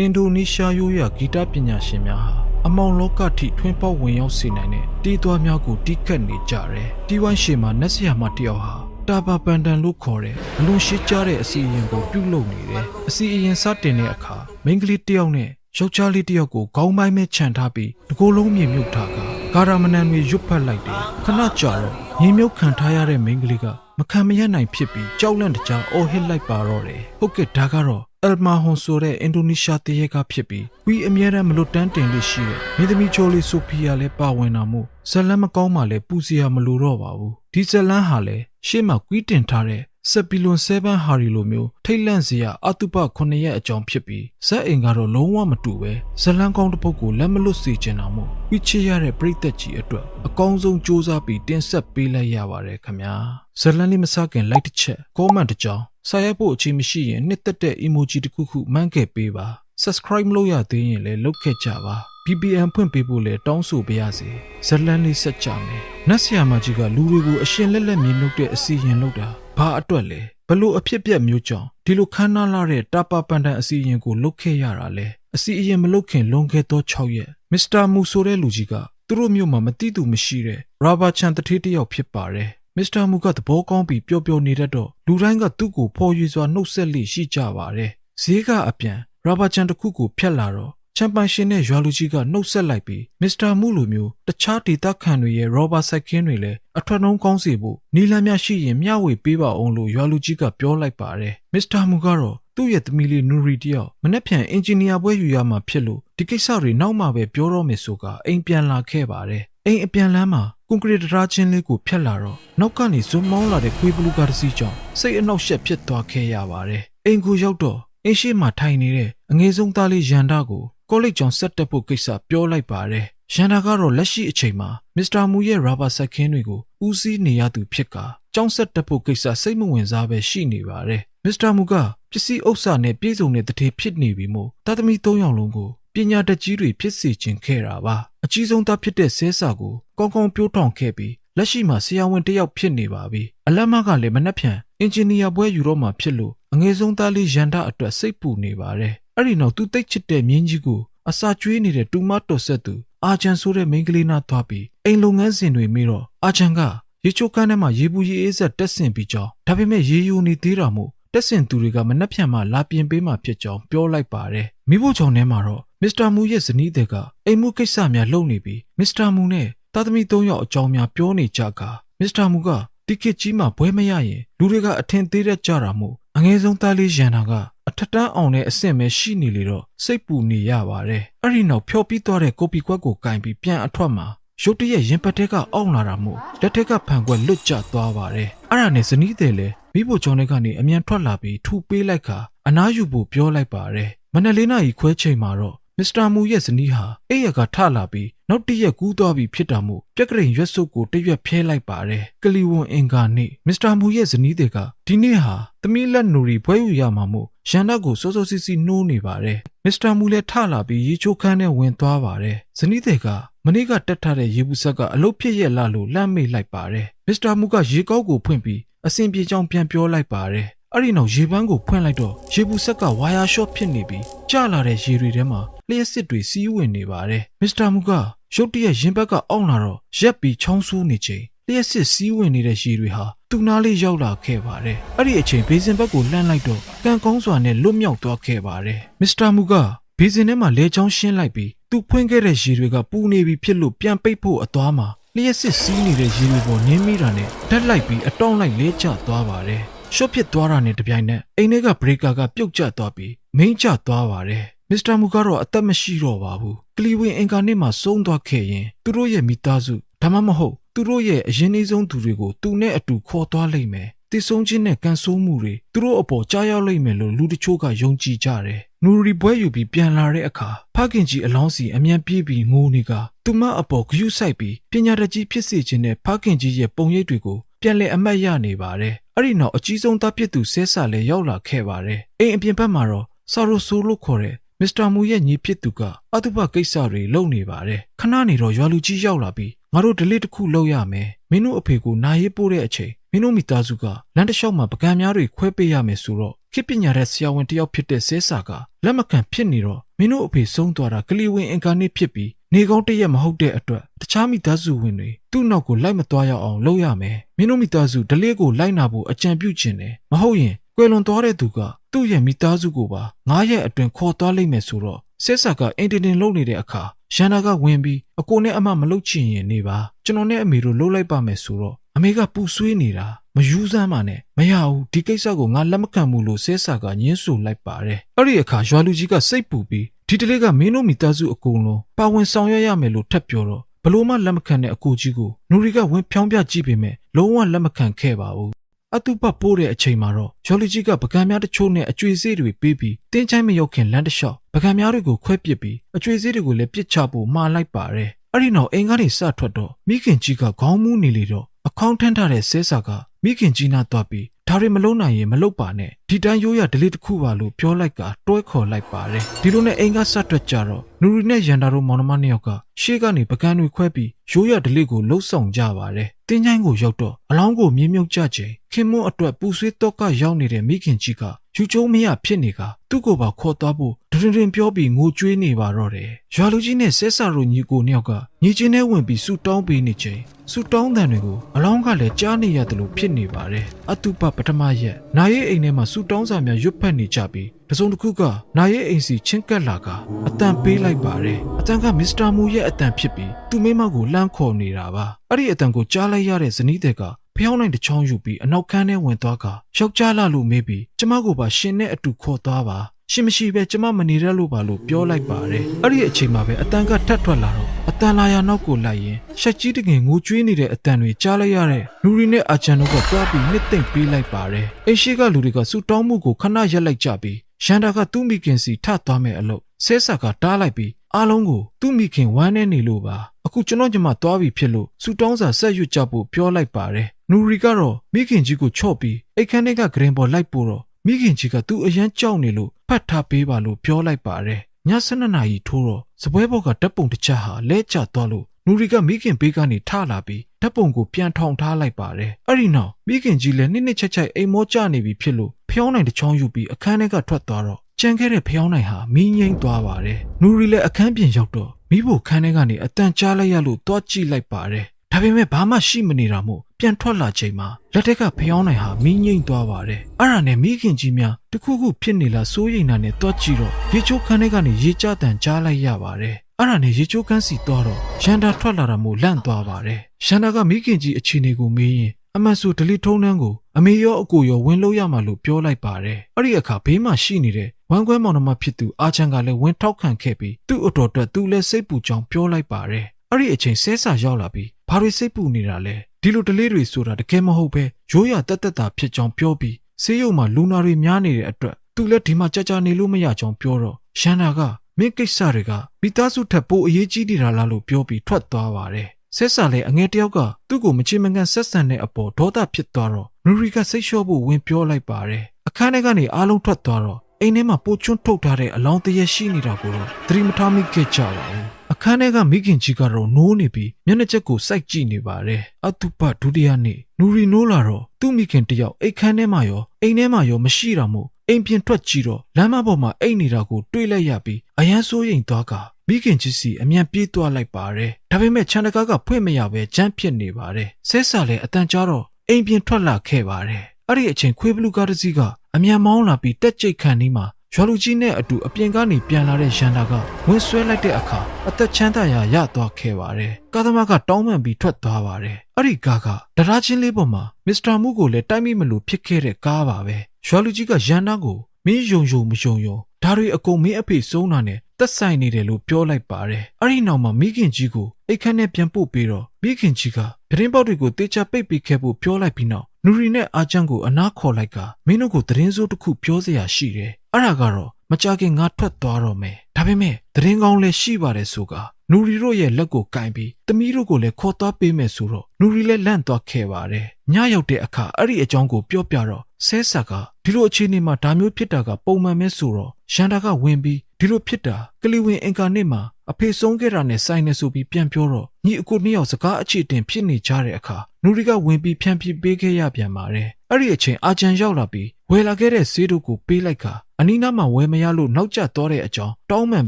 အင်ဒိုနီးရှားရိုးရာဂီတပညာရှင်များဟာအမောင်လောကထိထွင်းပေါက်ဝင်ရောက်စေနိုင်တဲ့တီးသွားများကိုတီးခတ်နေကြတယ်။တီးဝိုင်းရှေမှာနက်ဆရာမတစ်ယောက်ဟာတာဘာပန်တန်လို့ခေါ်တဲ့အလွန်ရှိကြတဲ့အစီအရင်ကိုပြုတ်လုပ်နေတယ်။အစီအရင်စတင်တဲ့အခါမိန်းကလေးတစ်ယောက်နဲ့ယောက်ျားလေးတစ်ယောက်ကိုခေါင်းပိုင်းမဲ့ခြံထားပြီးတကိုယ်လုံးမြေမြုပ်ထားကဂါရမနန်တွေရွတ်ဖက်လိုက်တယ်။ခဏကြာတော့မြေမြုပ်ခံထားရတဲ့မိန်းကလေးကမခံမရနိုင်ဖြစ်ပြီးကြောက်လန့်တကြားအော်ဟစ်လိုက်ပါတော့တယ်။ဟုတ်ကဲ့ဒါကတော့ အယ်မာဟွန်ဆိုတဲ့အင်ဒိုနီးရှားတရေကဖြစ်ပြီးဝီအမြဲတမ်းမလွတ်တမ်းတင်လေးရှိတဲ့မိသမီချိုလီဆိုဖီယာလည်းပါဝင်တာမို့ဇလန်မကောင်းမှလည်းပူစရာမလိုတော့ပါဘူးဒီဇလန်ဟာလည်းရှေ့မှာကွီးတင်ထားတဲ့ဆက်ပီလွန်7ဟာရီလိုမျိုးထိတ်လန့်စရာအတုပ9ရက်အကြောင်းဖြစ်ပြီးဇက်အိမ်ကတော့လုံးဝမတူပဲဇလန်ကောင်းတစ်ပုဒ်ကိုလက်မလွတ်စေချင်တာမို့ဝီချရတဲ့ပြိသက်ကြီးအတွက်အကောင်းဆုံးစူးစမ်းပြီးတင်ဆက်ပေးလိုက်ရပါတယ်ခင်ဗျာဇလန်လေးမစခင်လိုက်တစ်ချက်ကောမန့်တစ်ကြောင်း စာရိုက်ဖို့အချိန်မရှိရင်နှစ်သက်တဲ့ emoji တစ်ခုခုမှန်းခဲ့ပေးပါ subscribe မလုပ်ရသေးရင်လည်းလုပ်ခဲ့ကြပါ VPN ဖွင့်ပေးဖို့လည်းတောင်းဆိုပါရစေဇလန်လေးဆက်ကြမယ်နတ်ဆရာမကြီးကလူတွေကိုအရှင်လက်လက်မြင်နှုတ်တဲ့အစီရင်လုပ်တာဘာအတွက်လဲဘလို့အဖြစ်ပြက်မျိုးကြောင့်ဒီလိုခမ်းနားလာတဲ့တာပါပန်တန်အစီရင်ကိုလုတ်ခဲ့ရတာလဲအစီအရင်မလုတ်ခင်လွန်ခဲ့သော6ရက်မစ္စတာမူဆိုတဲ့လူကြီးကသူတို့မျိုးမှာမတိသူမရှိတဲ့ရာဘာချန်တထေးတစ်ယောက်ဖြစ်ပါတယ် မစ္စတာမူကသဘောကောင်းပြီးပျော်ပျော်နေတတ်တော့လူတိုင်းကသူ့ကိုဖော်ရွေစွာနှုတ်ဆက်လိရှိကြပါတယ်ဈေးကအပြန်ရာဘာချန်တစ်ခုကိုဖျက်လာတော့ချမ်ပန်ရှင်နဲ့ရွာလူကြီးကနှုတ်ဆက်လိုက်ပြီးမစ္စတာမူလိုမျိုးတခြားဒေသခံတွေရဲ့ရောဘာစိုက်ခင်းတွေလည်းအထွက်နှုံးကောင်းစေဖို့နီလန်းများရှိရင်မျှဝေပေးပါအောင်လို့ရွာလူကြီးကပြောလိုက်ပါတယ်မစ္စတာမူကတော့သူ့ရဲ့သမီးလေးနူရီတယောက်မနေ့ဖြန်အင်ဂျင်နီယာဘွဲယူရမှာဖြစ်လို့ဒီကိစ္စတွေနောက်မှပဲပြောတော့မယ်ဆိုကအိမ်ပြန်လာခဲ့ပါတယ်အိမ်အပြန်လမ်းမှာ ကွန်ကရစ်တရာချင်းလေးကိုဖျက်လာတော့နောက်ကနေဇွန်မောင်းလာတဲ့ခွေးဘလူးကားတစ်စီးကြောင့်စိတ်အနှောက်အယှက်ဖြစ်သွားခဲ့ရပါတယ်အိမ်ကိုရောက်တော့အင်းရှိမှထိုင်နေတဲ့အငယ်ဆုံးသားလေးရန်တာကိုကောလိပ်ကျောင်းဆက်တက်ဖို့ကိစ္စပြောလိုက်ပါတယ်။ရန်တာကတော့လက်ရှိအချိန်မှာမစ္စတာမူရဲ့ရာဘာဆက်ခင်းတွေကိုဦးစီးနေရသူဖြစ်ကာကျောင်းဆက်တက်ဖို့ကိစ္စစိတ်မဝင်စားပဲရှိနေပါတယ်။မစ္စတာမူကပစ္စည်းဥစ္စာနဲ့ပြည့်စုံတဲ့တထေဖြစ်နေပြီမို့တာသမီ၃ယောက်လုံးကိုပညာတတ်ကြီးတွေဖြစ်စေခြင်းခဲ့တာပါ။ အကြီးဆုံးသားဖြစ်တဲ့ဆဲဆာကိုကောင်းကောင်းပြိုးထောင်ခဲ့ပြီးလက်ရှိမှာဆရာဝန်တစ်ယောက်ဖြစ်နေပါပြီ။အလတ်မကလည်းမနှက်ဖြန်အင်ဂျင်နီယာဘွဲယူတော့မှဖြစ်လို့အငယ်ဆုံးသားလေးရန်တာအတွက်စိတ်ပူနေပါတယ်။အဲ့ဒီနောက်သူတိတ်ချစ်တဲ့မြင်းကြီးကိုအစာကျွေးနေတဲ့တူမတော်ဆက်သူအာချန်ဆိုတဲ့မိန်းကလေးနာသွားပြီးအိမ်လုပ်ငန်းစဉ်တွေမိတော့အာချန်ကရေချိုးကန်းထဲမှာရေပူရေအေးဆက်တက်ဆင်ပြီးကြောင်းဒါပေမဲ့ရေယိုနေသေးတာမို့တက်ဆင်သူတွေကမနှက်ဖြန်မှလာပြင်ပေးမှဖြစ်ကြောင်းပြောလိုက်ပါတယ်မိဖို့ချောင်းထဲမှာတော့ မစ္စတာမူရဲ့ဇနီးတဲ့ကအိမ်မှုကိစ္စများလုပ်နေပြီးမစ္စတာမူနဲ့သားသမီး၃ယောက်အကြောင်းများပြောနေကြကမစ္စတာမူကတိခစ်ကြီးမှဘွဲမရရင်လူတွေကအထင်သေးတတ်ကြတာမို့အငယ်ဆုံးသားလေးရန်နာကအထက်တန်းအောင်တဲ့အဆင့်ပဲရှိနေလေတော့စိတ်ပူနေရပါတယ်အဲ့ဒီနောက်ဖျော်ပြီးသွားတဲ့ကိုပီကွက်ကိုကင်ပြီးပြန်အထွက်မှာရုတ်တရက်ရင်ပတ်ထက်ကအောင့်လာတာမို့လက်ထက်ကဖန်ခွက်လွတ်ကျသွားပါတယ်အဲ့ဒါနဲ့ဇနီးတယ်လည်းမိဖို့ကျောင်းထဲကနေအမြန်ထွက်လာပြီးထူပေးလိုက်ခါအနားယူဖို့ပြောလိုက်ပါတယ်မနက်လေးနာရီခွဲချိန်မှာတော့ မစ္စတာမူရဲ့ဇနီးဟာအိပ်ရကထလာပြီးနောက်တရက်ကူးသွားပြီးဖြစ်တာမို့ပြက်ကရင်ရွက်စုပ်ကိုတရွက်ဖျဲလိုက်ပါတယ်ကလီဝန်အင်ကာနေ့မစ္စတာမူရဲ့ဇနီးတွေကဒီနေ့ဟာသမီးလက်နူရီဘွဲယူရမှာမို့ရန်တက်ကိုစိုးစိုးစီစီနှိုးနေပါတယ်မစ္စတာမူလည်းထလာပြီးရေချိုးခန်းထဲဝင်သွားပါတယ်ဇနီးတွေကမနေ့ကတက်ထားတဲ့ရေဘူးဆက်ကအလုတ်ဖြစ်ရက်လာလို့လှမ်းမေးလိုက်ပါတယ်မစ္စတာမူကရေကောက်ကိုဖွင့်ပြီးအဆင်ပြေကြောင်းပြန်ပြောလိုက်ပါတယ်အဲ့ဒီနောက်ရေပန်းကိုဖွင့်လိုက်တော့ရေဘူးဆက်ကဝါယာရှော့ဖြစ်နေပြီးကျလာတဲ့ရေတွေထဲမှာ လျှက်စစ်တွေစီးဝင်နေပါတယ်မစ္စတာမူကရုတ်တရက်ရင်ဘက်ကအောင့်လာတော့ရက်ပြီးချောင်းဆိုးနေချိန်လျှက်စစ်စီးဝင်နေတဲ့ရေတွေဟာသူ့နားလေးရောက်လာခဲ့ပါတယ်အဲ့ဒီအချိန်ဘေးစင်ဘက်ကိုလှမ်းလိုက်တော့ကံကောင်းစွာနဲ့လွတ်မြောက်သွားခဲ့ပါတယ်မစ္စတာမူကဘေးစင်ထဲမှာလဲချောင်းရှင်းလိုက်ပြီးသူဖွင့်ခဲ့တဲ့ရေတွေကပူနေပြီဖြစ်လို့ပြန်ပိတ်ဖို့အသွားမှာလျှက်စစ်စီးနေတဲ့ရေတွေပေါ်နင်းမိတာနဲ့ဓာတ်လိုက်ပြီးအတောင့်လိုက်လဲကျသွားပါတယ်ရှော့ဖြစ်သွားတာနဲ့တပြိုင်နက်အိမ်ထဲကဘရိကာကပြုတ်ကျသွားပြီးမိန်းကျသွားပါတယ် မစ္စတာမူကတော့အသက်မရှိတော့ပါဘူးကလီဝင်အင်ကာနစ်မှာဆုံးသွားခဲ့ရင်သူတို့ရဲ့မိသားစုဒါမှမဟုတ်သူတို့ရဲ့အရင်အဆုံးသူတွေကိုသူနဲ့အတူခေါ်သွားလိမ့်မယ်တည်ဆုံးခြင်းနဲ့ကန်ဆိုးမှုတွေသူတို့အပေါ်ကြားရောက်လိမ့်မယ်လို့လူတချို့ကယုံကြည်ကြတယ်။နူရီဘွဲယူပြီးပြန်လာတဲ့အခါဖခင်ကြီးအလောင်းစီအမြန်ပြေးပြီးငိုးနေကသူမအပေါ်ဂယုစိုက်ပြီးပညာတတ်ကြီးဖြစ်စေခြင်းနဲ့ဖခင်ကြီးရဲ့ပုံရိပ်တွေကိုပြန်လည်အမတ်ရနေပါတယ်။အဲ့ဒီနောက်အကြီးဆုံးသားဖြစ်သူဆဲဆာလည်းရောက်လာခဲ့ပါတယ်။အိမ်အပြင်ဘက်မှာတော့ဆာရိုဆိုလို့ခေါ်တဲ့ မစ္စတာမူရဲ့ညီဖြစ်သူကအတုပကိစ္စတွေလုပ်နေပါတယ်ခဏနေတော့ရွာလူကြီးရောက်လာပြီးငါတို့ဒလိတစ်ခုလုပ်ရမယ်မင်းတို့အဖေကိုနာရေးပို့တဲ့အချိန်မင်းတို့မိသားစုကလမ်းတစ်လျှောက်မှာပကံများတွေခွဲပေးရမယ်ဆိုတော့ခေတ်ပညာတဲ့ဆရာဝန်တစ်ယောက်ဖြစ်တဲ့ဆဲဆာကလက်မခံဖြစ်နေတော့မင်းတို့အဖေဆုံးသွားတာကလီဝင်အင်ကာနစ်ဖြစ်ပြီးနေကောင်းတရက်မဟုတ်တဲ့အတွက်တခြားမိသားစုဝင်တွေသူ့နောက်ကိုလိုက်မသွားရအောင်လုပ်ရမယ်မင်းတို့မိသားစုဒလေးကိုလိုက်နာဖို့အကြံပြုချင်တယ်မဟုတ်ရင် ကွယ်လွန်သွားတဲ့သူကသူ့ရဲ့မိသားစုကိုပါငားရက်အတွင်ခေါ်သွားလိမ့်မယ်ဆိုတော့ဆဲဆာကအင်တင်တင်လုပ်နေတဲ့အခါရန်နာကဝင်ပြီးအကိုနဲ့အမမလုပ်ချင်ရင်နေပါကျွန်တော်နဲ့အမေတို့လှုပ်လိုက်ပါမယ်ဆိုတော့အမေကပူဆွေးနေတာမယူစမ်းပါနဲ့မရဘူးဒီကိစ္စကိုငါလက်မခံဘူးလို့ဆဲဆာကညှင်းဆိုလိုက်ပါတယ်အဲ့ဒီအခါရွာလူကြီးကစိတ်ပူပြီးဒီတလေးကမင်းတို့မိသားစုအကုန်လုံးပါဝင်ဆောင်ရွက်ရမယ်လို့ထပ်ပြောတော့ဘလို့မှလက်မခံတဲ့အကိုကြီးကိုနူရီကဝင်ဖြောင်းပြကြည့်ပေမဲ့လုံးဝလက်မခံခဲ့ပါဘူး အတူပတ်ပိုးတဲ့အချိန်မှာတော့ဂျော်လီကြီးကပကံများတချို့နဲ့အကျွေစေးတွေပေးပြီးတင်းချိုင်းမရောက်ခင်လမ်းတစ်လျှောက်ပကံများတွေကိုခွဲပစ်ပြီးအကျွေစေးတွေကိုလည်းပစ်ချဖို့မှားလိုက်ပါတယ်အဲ့ဒီနောက်အိမ်ကနေစထွက်တော့မိခင်ကြီးကခေါင်းမူးနေလေတော့အခေါင်းထမ်းထားတဲ့ဆဲဆာကမိခင်ကြီးနာသွားပြီးဒါတွေမလုံးနိုင်ရင်မလုပ်ပါနဲ့ဒီတိုင်းရိုးရဒလေးတစ်ခုပါလို့ပြောလိုက်ကတွဲခေါ်လိုက်ပါတယ်ဒီလိုနဲ့အိမ်ကစထွက်ကြတော့ နူရီနဲ့ရန်တာတို့မောင်နှမနှစ်ယောက်ကရှေ့ကနေပကံတွေခွဲပြီးရိုးရဒလေးကိုလှုပ်ဆောင်ကြပါတယ်တင်းချိုင်းကိုရောက်တော့အလောင်းကိုမြင်းမြုပ်ကြချိန်ခင်မွန်းအတွက်ပူဆွေးတော့ကရောက်နေတဲ့မိခင်ကြီးကယူကျုံမရဖြစ်နေကသူ့ကိုပါခေါ်သွားဖို့ဒရင်ဒရင်ပြောပြီးငိုကြွေးနေပါတော့တယ်ရွာလူကြီးနဲ့ဆဲဆာတို့ညီကိုနှစ်ယောက်ကညီချင်းနဲ့ဝင်ပြီးဆူတောင်းပေးနေချိန်ဆူတောင်းတန်တွေကိုအလောင်းကလည်းကြားနေရတယ်လို့ဖြစ်နေပါတယ်အတုပပထမရက်နာရီအိမ်ထဲမှာဆူတောင်းစာများရွတ်ဖက်နေကြပြီး တစုံတစ်ခုကနာရီအိမ်စီချင်းကပ်လာကအတန်ပေးလိုက်ပါတယ်အတန်ကမစ္စတာမူရဲ့အတန်ဖြစ်ပြီးသူ့မိမကိုလှမ်းခေါ်နေတာပါအဲ့ဒီအတန်ကိုကြားလိုက်ရတဲ့ဇနီးတဲ့ကဖျောင်းနိုင်တစ်ချောင်းယူပြီးအနောက်ခန်းထဲဝင်သွားကယောက်ျားလာလို့မေးပြီးကျမကိုပါရှင်နဲ့အတူခေါ်သွားပါရှင်မရှိပဲကျမမနေရလို့ပါလို့ပြောလိုက်ပါတယ်အဲ့ဒီအချိန်မှာပဲအတန်ကထတ်ထွက်လာတော့အတန်လာရနောက်ကိုလိုက်ရင်ရှက်ကြီးတကယ်ငိုကြွေးနေတဲ့အတန်တွေကြားလိုက်ရတဲ့လူရီနဲ့အာချန်တို့ကတွားပြီးနှစ်သိမ့်ပေးလိုက်ပါတယ်အိရှိကလူတွေကစူတောင်းမှုကိုခဏရက်လိုက်ကြပြီး ရန်တာကသူ့မိခင်စီထသွားမဲ့အလုပ်ဆဲဆာကတားလိုက်ပြီးအားလုံးကိုသူ့မိခင်ဝမ်းနေနေလို့ပါအခုကျွန်တော်ညီမသွားပြီဖြစ်လို့စူတောင်းစာဆက်ရွတ်ကြဖို့ပြောလိုက်ပါတယ်နူရီကတော့မိခင်ကြီးကိုချော့ပြီးအိတ်ခမ်းထဲကဂရင်ပေါ်လိုက်ပို့တော့မိခင်ကြီးကသူ့အရန်ကြောက်နေလို့ဖတ်ထားပေးပါလို့ပြောလိုက်ပါတယ်ည7နာရီထိုးတော့စပွဲဘော်ကဓာတ်ပုံတစ်ချက်ဟာလဲကျသွားလို့နူရီကမိခင်ဘေးကနေထလာပြီး ဓာတ်ပုံကိုပြန်ထောင်ထားလိုက်ပါတယ်အဲ့ဒီနောက်မိခင်ကြီးလည်းနှစ်နှစ်ချက်ချက်အိမ်မောကျနေပြီဖြစ်လို့ဖျောင်းနိုင်တစ်ချောင်းယူပြီးအခန်းထဲကထွက်သွားတော့ကြံခဲ့တဲ့ဖျောင်းနိုင်ဟာမင်းငိမ့်သွားပါတယ်နူရီလည်းအခန်းပြင်ရောက်တော့မိဖို့ခန်းထဲကနေအတန်ကြားလိုက်ရလို့တွားကြည့်လိုက်ပါတယ်ဒါပေမဲ့ဘာမှရှိမနေတာမို့ပြန်ထွက်လာချိန်မှာလက်ထက်ကဖျောင်းနိုင်ဟာမင်းငိမ့်သွားပါတယ်အဲ့ဒါနဲ့မိခင်ကြီးများတခုခုဖြစ်နေလားစိုးရိမ်တာနဲ့တွားကြည့်တော့ရေချိုးခန်းထဲကနေရေကြတန်ကြားလိုက်ရပါတယ် အဲ့ဒါနဲ့ရေချိုးခန်းစီသွားတော့ရန်တာထွက်လာတာမို့လန့်သွားပါတယ်ရန်တာကမိခင်ကြီးအခြေအနေကိုမေးရင်အမှန်ဆိုဒလီထုံးနှန်းကိုအမေရောအကိုရောဝင်လို့ရမှာလို့ပြောလိုက်ပါတယ်အဲ့ဒီအခါဘေးမှာရှိနေတဲ့ဝမ်ခွဲမောင်နှမဖြစ်သူအာချန်ကလည်းဝင်ထောက်ခံခဲ့ပြီးသူ့အတော်အတွက်သူလည်းစိတ်ပူကြောင်းပြောလိုက်ပါတယ်အဲ့ဒီအချိန်ဆဲဆာရောက်လာပြီးဘာတွေစိတ်ပူနေတာလဲဒီလိုတလေးတွေဆိုတာတကယ်မဟုတ်ပဲရိုးရတက်တက်တာဖြစ်ကြောင်းပြောပြီးဆေးရုံမှာလူနာတွေများနေတဲ့အတွက်သူလည်းဒီမှာကြာကြာနေလို့မရကြောင်းပြောတော့ရန်နာက မင်းကိစ္စတွေကမိသားစုထက်ပိုအရေးကြီးနေတာလားလို့ပြောပြီးထွက်သွားပါတယ်ဆက်ဆာလည်းအငယ်တယောက်ကသူ့ကိုမချင်မငံဆက်ဆံတဲ့အပေါ်ဒေါသဖြစ်သွားတော့နူရီကစိတ်လျှော့ဖို့ဝင်ပြောလိုက်ပါတယ်အခန်းထဲကနေအားလုံးထွက်သွားတော့အိမ်ထဲမှာပိုချွန်းထုတ်ထားတဲ့အလောင်းတရက်ရှိနေတာကိုတော့သတိမထားမိခဲ့ကြပါဘူးအခန်းထဲကမိခင်ကြီးကတော့နိုးနေပြီးမျက်နှာချက်ကိုစိုက်ကြည့်နေပါတယ်အတုပဒုတိယနေ့နူရီနိုးလာတော့သူ့မိခင်တယောက်အိတ်ခမ်းထဲမှာရောအိမ်ထဲမှာရောမရှိတာမို့ အိမ်ပြင်ထွက်ကြည့်တော့လမ်းမပေါ်မှာအိတ်နေတာကိုတွေ့လိုက်ရပြီးအယမ်းစိုးရိမ်သွားကမိခင်ကြီးစီအမြန်ပြေးသွားလိုက်ပါတယ်ဒါပေမဲ့ချန်တကားကဖွင့်မရပဲကြမ်းဖြစ်နေပါတယ်ဆဲဆာလည်းအတန်ကြားတော့အိမ်ပြင်ထွက်လာခဲ့ပါတယ်အဲ့ဒီအချိန်ခွေးဘလူးကားတစ်စီးကအမြန်မောင်းလာပြီးတက်ကြိတ်ခံနေမှာရွာလူကြီးနဲ့အတူအပြင်ကနေပြန်လာတဲ့ရန်တာကဝင်ဆွဲလိုက်တဲ့အခါအသက်ချမ်းသာရာရသွားခဲ့ပါတယ်။ကာသမားကတောင်းပန်ပြီးထွက်သွားပါတယ်။အဲ့ဒီကားကဒရာချင်းလေးပေါ်မှာမစ္စတာမူကိုလည်းတိုက်မိမလို့ဖြစ်ခဲ့တဲ့ကားပါပဲ။ ရွာလူကြီးကရန်တာကိုမင်းယုံယုံမယုံယုံဒါတွေအကုန်မင်းအဖေဆုံးတာနဲ့သက်ဆိုင်နေတယ်လို့ပြောလိုက်ပါတယ်။အဲ့ဒီနောက်မှာမိခင်ကြီးကိုအိတ်ခမ်းနဲ့ပြန်ပို့ပြီးတော့မိခင်ကြီးကပြတင်းပေါက်တွေကိုတေချာပိတ်ပေးခဲ့ဖို့ပြောလိုက်ပြီးနောက်နူရီနဲ့အာချန်ကိုအနားခေါ်လိုက်ကမင်းတို့ကိုသတင်းစိုးတစ်ခုပြောစရာရှိတယ်။အဲ့ဒါကတော့မကြခင်ငါထွက်သွားတော့မယ်။ဒါပေမဲ့သတင်းကောင်းလည်းရှိပါတယ်ဆိုကနူရီတို့ရဲ့လက်ကိုကင်ပြီးတမီးတို့ကိုလည်းခေါ်သွားပေးမယ်ဆိုတော့နူရီလည်းလန့်သွားခဲ့ပါတယ်။ညရောက်တဲ့အခါအဲ့ဒီအကြောင်းကိုပြောပြတော့ဆဲဆာက ဒီလိုအခြေအနေမှာဒါမျိုးဖြစ်တာကပုံမှန်ပဲဆိုတော့ရန်တာကဝင်ပြီးဒီလိုဖြစ်တာကလီဝင်အင်ကာနစ်မှာအဖေဆုံးခဲ့တာနဲ့ဆိုင်နေဆိုပြီးပြန်ပြောတော့ညီအကိုနှစ်ယောက်စကားအခြေတင်ဖြစ်နေကြတဲ့အခါနူရီကဝင်ပြီးဖြန့်ပြပေးခဲ့ရပြန်ပါတယ်အဲ့ဒီအချိန်အာချန်ရောက်လာပြီးဝယ်လာခဲ့တဲ့ဆေးတို့ကိုပေးလိုက်ကအနီးနားမှာဝယ်မရလို့နောက်ကျသွားတဲ့အကြောင်းတောင်းပန်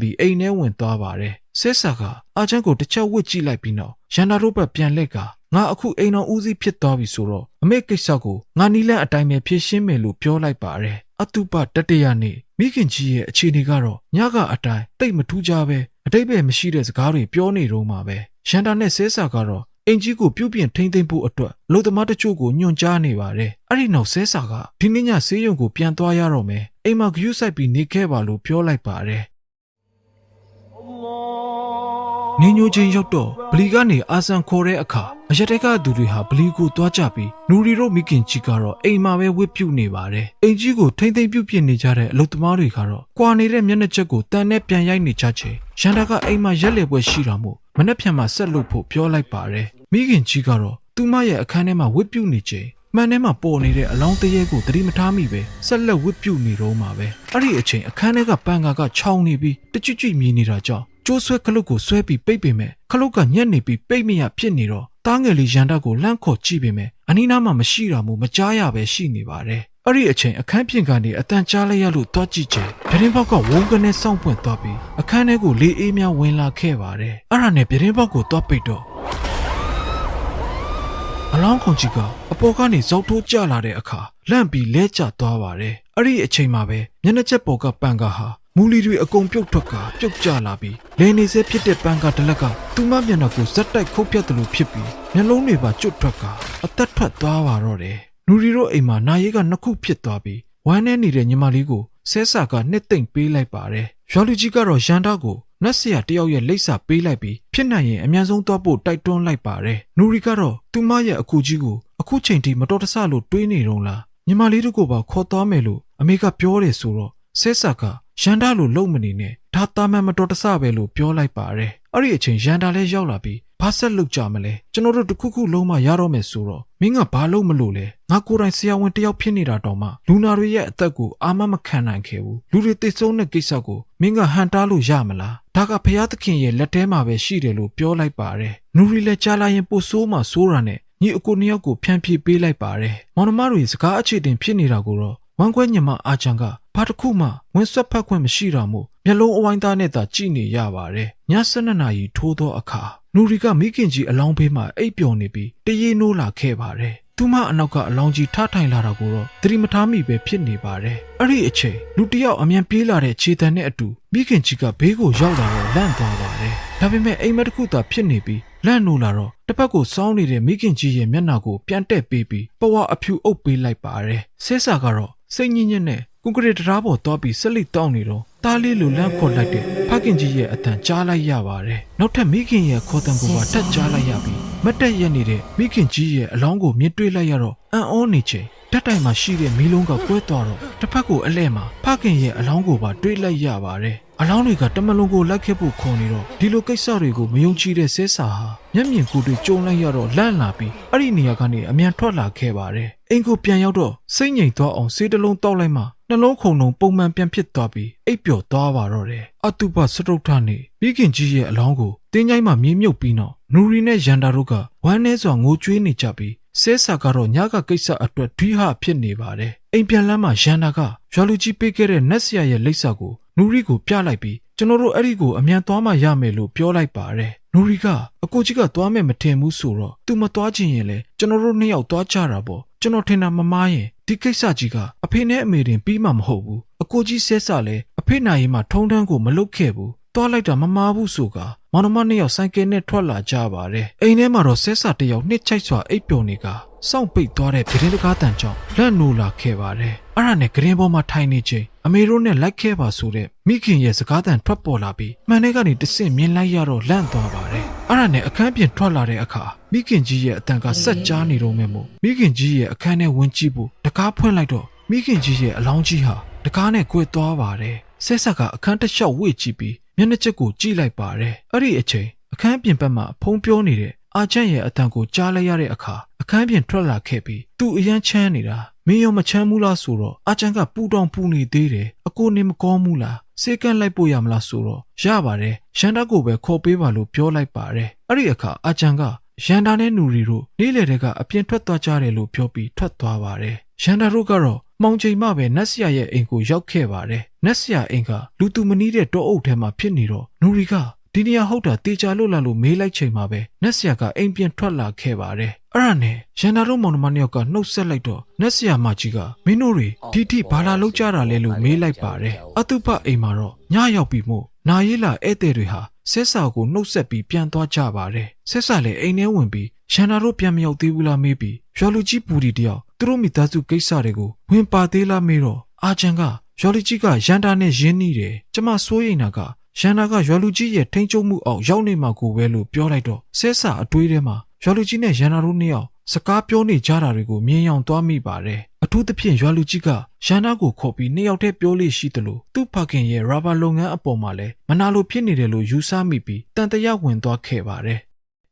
ပြီးအိမ်ထဲဝင်သွားပါတယ်ဆဲဆာကအာချန်ကိုတစ်ချက်ဝစ်ကြည့်လိုက်ပြီးတော့ရန်နာတို့ဘက်ပြန်လက်က ငါအခုအိမ်တော်ဦးစီးဖြစ်သွားပြီဆိုတော့အမေကိစ္စကိုငါနီလန့်အတိုင်းပဲဖြေရှင်းမယ်လို့ပြောလိုက်ပါတယ်အတုပတတရနေ့မိခင်ကြီးရဲ့အခြေအနေကတော့ညကအတိုင်းတိတ်မထူးကြပဲအတိတ်ပဲမရှိတဲ့စကားတွေပြောနေတော့မှာပဲရန်တာနဲ့ဆဲဆာကတော့အင်ကြီးကိုပြုတ်ပြင်ထိမ့်သိမ့်ဖို့အတွက်လူသမားတချို့ကိုညွှန်ကြားနေပါတယ်အဲ့ဒီနောက်ဆဲဆာကဒီနေ့ညဆေးရုံကိုပြန်သွားရတော့မယ်အိမ်မှာဂယုစိုက်ပြီးနေခဲ့ပါလို့ပြောလိုက်ပါတယ် နင်းညိုချင်းရောက်တော့ဗလီကနေအာဆန်ခေါ်တဲ့အခါအရက်တက်ကသူတွေဟာဗလီကိုသွားကြပြီးနူရီတို့မိခင်ကြီးကတော့အိမ်မှာပဲဝစ်ပြုတ်နေပါတယ်အိမ်ကြီးကိုထိမ့်သိမ့်ပြုတ်ပြစ်နေကြတဲ့အလုပ်သမားတွေကတော့ကွာနေတဲ့မျက်နှာချက်ကိုတန်နဲ့ပြန်ရိုက်နေကြချိန်ရန်တာကအိမ်မှာရက်လေပွဲရှိတာမို့မနှက်ဖြန်မှာဆက်လုပ်ဖို့ပြောလိုက်ပါတယ်မိခင်ကြီးကတော့သူမရဲ့အခန်းထဲမှာဝစ်ပြုတ်နေချိန်မှန်ထဲမှာပေါ်နေတဲ့အလောင်းတရေကိုသတိမထားမိပဲဆက်လက်ဝစ်ပြုတ်နေတော့မှာပဲအဲ့ဒီအချိန်အခန်းထဲကပန်ကာကခြောင်နေပြီးတကြွကြွမြည်နေတာကြောင့် ကျိုးဆွဲခလုတ်ကိုဆွဲပြီးပိတ်ပေမဲ့ခလုတ်ကညက်နေပြီးပိတ်မရဖြစ်နေတော့တားငယ်လေးရန်တပ်ကိုလှမ်းခေါ်ကြည့်ပေမဲ့အနီးနားမှာမရှိတာမို့မကြားရပဲရှိနေပါတယ်အဲ့ဒီအချိန်အခန်းပြင်ကနေအတန်ကြားလိုက်ရလို့တွားကြည့်ချိန်ပြတင်းပေါက်ကဝုန်းကနေစောင့်ပွင့်သွားပြီးအခန်းထဲကိုလေအေးများဝင်လာခဲ့ပါတယ်အဲ့ဒါနဲ့ပြတင်းပေါက်ကိုတွားပိတ်တော့အလောင်းခုန်ကြီးကအပေါ်ကနေဇောက်ထိုးကျလာတဲ့အခါလန့်ပြီးလဲကျသွားပါတယ်။အဲ့ဒီအချိန်မှာပဲမျက်နှာချက်ပေါ်ကပန်ကာဟာ မူလီတွေအကုန်ပြုတ်ထွက်ကပြုတ်ကျလာပြီးလဲနေစေဖြစ်တဲ့ပန်ကာတစ်လက်ကသူမမျက်နှာကိုဇက်တိုက်ခုတ်ပြတ်တယ်လို့ဖြစ်ပြီးမျက်လုံးတွေပါကျွတ်ထွက်ကအသက်ထွက်သွားပါတော့တယ်။နူရီတို့အိမ်မှာနာရီကနှစ်ခုဖြစ်သွားပြီးဝမ်းထဲနေတဲ့ညီမလေးကိုဆဲဆာကနှစ်သိမ့်ပေးလိုက်ပါတယ်။ရွာလူကြီးကတော့ရန်တာကိုနတ်ဆရာတယောက်ရဲ့လိပ်စာပေးလိုက်ပြီးဖြစ်နိုင်ရင်အမြန်ဆုံးသွားဖို့တိုက်တွန်းလိုက်ပါတယ်။နူရီကတော့သူမရဲ့အကူကြီးကိုအခုချိန်ထိမတော်တဆလို့တွေးနေတော့လားညီမလေးတို့ကိုပါခေါ်သွားမယ်လို့အမေကပြောတယ်ဆိုတော့ဆဲဆာက ရန်တာလို့လုံမနေနဲ့ဒါတာမန်မတော်တဆပဲလို့ပြောလိုက်ပါတယ်။အဲ့ဒီအချိန်ရန်တာလည်းရောက်လာပြီးဘာဆက်လုပ်ကြမလဲကျွန်တော်တို့တခုခုလုံးမရတော့မယ်ဆိုတော့မင်းကဘာလုပ်မလို့လဲငါကိုယ်တိုင်ဆရာဝန်တယောက်ဖြစ်နေတာတောင်မှလူနာတွေရဲ့အသက်ကိုအာမမခံနိုင်ခဲ့ဘူးလူတွေသိဆုံးတဲ့ကိစ္စကိုမင်းကဟန်တားလို့ရမလားဒါကဖျားသခင်ရဲ့လက်ထဲမှာပဲရှိတယ်လို့ပြောလိုက်ပါတယ်နူရီလည်းကြားလာရင်ပိုဆိုးမှဆိုးတာနဲ့ညီအကိုနှစ်ယောက်ကိုဖြန့်ဖြေပေးလိုက်ပါတယ်မောင်နှမတို့ရဲ့စကားအခြေတင်ဖြစ်နေတာကိုတော့ဝမ်ခွဲညမအာချန်က ဘာတစ်ခုမှဝင်ဆွတ်ဖက်ခွင့်မရှိတာမို့မျက်လုံးအဝိုင်းသားနဲ့သာကြည့်နေရပါတယ်ည7နာရီထိုးသောအခါနူရီကမိခင်ကြီးအလောင်းဘေးမှာအိပ်ပျော်နေပြီးတရေနိုးလာခဲ့ပါတယ်သူမအနောက်ကအလောင်းကြီးထထိုင်လာတာကိုတော့သတိမထားမိပဲဖြစ်နေပါတယ်အဲ့ဒီအချိန်လူတစ်ယောက်အမြန်ပြေးလာတဲ့ခြေတံနဲ့အတူမိခင်ကြီးကဘေးကိုရောက်လာတော့လန့်သွားပါတယ်ဒါပေမဲ့အိမ်မက်တစ်ခုသာဖြစ်နေပြီးလန့်နိုးလာတော့တစ်ပတ်ကိုစောင်းနေတဲ့မိခင်ကြီးရဲ့မျက်နှာကိုပြန်တက်ပေးပြီးပဝအဖြူအုပ်ပေးလိုက်ပါတယ်ဆဲဆာကတော့စိတ်ညစ်ညစ်နဲ့ ကွန်ကရစ်တရားပေါ်သွားပြီးဆက်လက်တောင်းနေတော့တားလေးလိုလန့်ခေါ်လိုက်တဲ့ဖခင်ကြီးရဲ့အတန်ကြားလိုက်ရပါတယ်နောက်ထပ်မိခင်ရဲ့ခေါ်တံကိုပါတက်ကြားလိုက်ရပြီးမတ်တက်ရက်နေတဲ့မိခင်ကြီးရဲ့အလောင်းကိုမြင်တွေ့လိုက်ရတော့အံ့ဩနေချိန်တက်တိုင်မှာရှိတဲ့မီးလုံးကကွဲသွားတော့တစ်ဖက်ကိုအလဲမှာဖခင်ရဲ့အလောင်းကိုပါတွေ့လိုက်ရပါတယ်အလောင်းတွေကတမလုံးကိုလိုက်ခဲ့ဖို့ခေါ်နေတော့ဒီလိုကိစ္စတွေကိုမယုံကြည်တဲ့ဆဲဆာဟာမျက်မြင်ကိုယ်တွေကြုံလိုက်ရတော့လန့်လာပြီးအဲ့ဒီနေရာကနေအမြန်ထွက်လာခဲ့ပါတယ်အိမ်ကိုပြန်ရောက်တော့စိတ်ငြိမ်သွားအောင်ဆေးတစ်လုံးတောက်လိုက်မှ နှလုံးခုန်လုံးပုံမှန်ပြန်ဖြစ်သွားပြီးအိပ်ပျော်သွားပါတော့တယ်အတုပစတုထနေပြီးခင်ကြီးရဲ့အလောင်းကိုတင်းချိုင်းမှာမြေမြုပ်ပြီးတော့နူရီနဲ့ရန်တာတို့ကဝမ်းနေစွာငိုကြွေးနေကြပြီးဆဲဆာကတော့ညကကိစ္စအတွက်ဓိဟဖြစ်နေပါတယ်အိမ်ပြန်လမ်းမှာရန်တာကရွာလူကြီးပေးခဲ့တဲ့နတ်ဆရာရဲ့လိပ်စာကိုနူရီကိုပြလိုက်ပြီးကျွန်တော်တို့အဲ့ဒီကိုအမြန်သွားမှရမယ်လို့ပြောလိုက်ပါတယ်နူရီကအကိုကြီးကသွားမယ်မထင်ဘူးဆိုတော့သူမသွားချင်ရင်လေကျွန်တော်တို့နှစ်ယောက်သွားကြတာပေါ့ကျွန်တော်ထင်တာမမားရင် ဒီကိစ္စကြီးကအဖေနဲ့အမေတင်ပြီးမှမဟုတ်ဘူးအကိုကြီးဆဲဆာလည်းအဖေနိုင်ရင်မှထုံတန်းကိုမလုတ်ခဲ့ဘူးသွားလိုက်တာမမားဘူးဆိုကမောင်နှမနှစ်ယောက်ဆိုင်ကယ်နဲ့ထွက်လာကြပါတယ်အိမ်ထဲမှာတော့ဆဲဆာတစ်ယောက်နှစ်ချိုက်စွာအိပ်ပျော်နေကစောင့်ပိတ်သွားတဲ့ဗရင်တကားတန်ကြောင့်လက်နိုးလာခဲ့ပါတယ်အဲ့ဒါနဲ့ဂရင်ပေါ်မှာထိုင်နေချိန်အမေတို့နဲ့လိုက်ခဲ့ပါဆိုတဲ့မိခင်ရဲ့စကားတန်ထွက်ပေါ်လာပြီးမှန်တဲ့ကနေတဆင့်မြင်လိုက်ရတော့လန့်သွားပါတယ် အဲ့ဒါနဲ့အခန်းပြင်ထွက်လာတဲ့အခါမိခင်ကြီးရဲ့အတန်ကဆက်ကြားနေတော့မယ်မို့မိခင်ကြီးရဲ့အခန်းထဲဝင်ကြည့်ဖို့တကားဖွင့်လိုက်တော့မိခင်ကြီးရဲ့အလောင်းကြီးဟာတကားနဲ့ကွဲသွားပါတယ်ဆက်ဆက်ကအခန်းတစ်လျှောက်ဝေ့ကြည့်ပြီးမျက်နှာချက်ကိုကြည့်လိုက်ပါတယ်အဲ့ဒီအချိန်အခန်းပြင်ဘက်မှာဖုံးပြောနေတဲ့ အာချန့်ရဲ့အတန်ကိုကြားလိုက်ရတဲ့အခါအခန်းပြင်ထွက်လာခဲ့ပြီးသူ့အရန်ချမ်းနေတာမင်းရောမချမ်းဘူးလားဆိုတော့အာချန်ကပူတောင်ပူနေသေးတယ်အကိုနေမကောင်းဘူးလားစေကန့်လိုက်ဖို့ရမလားဆိုတော့ရပါတယ်ရန်တာကိုပဲခေါ်ပေးပါလို့ပြောလိုက်ပါတယ်အဲ့ဒီအခါအာချန်ကရန်တာနဲ့နူရီတို့နေ့လေတဲ့ကအပြင်ထွက်သွားကြတယ်လို့ပြောပြီးထွက်သွားပါတယ်ရန်တာတို့ကတော့မောင်ချိန်မှပဲနတ်ဆရာရဲ့အိမ်ကိုရောက်ခဲ့ပါတယ်နတ်ဆရာအိမ်ကလူသူမနီးတဲ့တောအုပ်ထဲမှာဖြစ်နေတော့နူရီက ဒီနေရာဟုတ်တာတေချာလို့လာလို့မေးလိုက်ချိန်မှာပဲနတ်ဆရာကအိမ်ပြန်ထွက်လာခဲ့ပါတယ်အဲ့ဒါနဲ့ရန်တာတို့မောင်နှမနှစ်ယောက်ကနှုတ်ဆက်လိုက်တော့နတ်ဆရာမကြီးကမင်းတို့တွေဒီတိဘာလာလောက်ကြတာလဲလို့မေးလိုက်ပါတယ်အတုပအိမ်မှာတော့ညရောက်ပြီမို့နာရေးလာဧည့်သည်တွေဟာဆက်စာကိုနှုတ်ဆက်ပြီးပြန်သွားကြပါတယ်ဆက်စာလည်းအိမ်ထဲဝင်ပြီးရန်တာတို့ပြန်မရောက်သေးဘူးလားမေးပြီးရွာလူကြီးပူဒီတယောက်သူတို့မိသားစုကိစ္စတွေကိုဝင်ပါသေးလားမေးတော့အာချန်ကရွာလူကြီးကရန်တာနဲ့ရင်းနှီးတယ်ကျမစိုးရိမ်တာက ရန်နာကရွာလူကြီးရဲ့ထိန်းချုပ်မှုအောက်ရောက်နေမှာကိုပဲလို့ပြောလိုက်တော့ဆဲဆာအတွေးထဲမှာရွာလူကြီးနဲ့ရန်နာတို့နှစ်ယောက်စကားပြောနေကြတာတွေကိုမြင်ယောင်သွားမိပါတယ်အထူးသဖြင့်ရွာလူကြီးကရန်နာကိုခေါ်ပြီးနှစ်ယောက်တည်းပြောလို့ရှိသလိုသူ့ဖခင်ရဲ့ရာဘာလုပ်ငန်းအပေါ်မှာလည်းမနာလိုဖြစ်နေတယ်လို့ယူဆမိပြီးတန်တရာဝင်သွားခဲ့ပါတယ်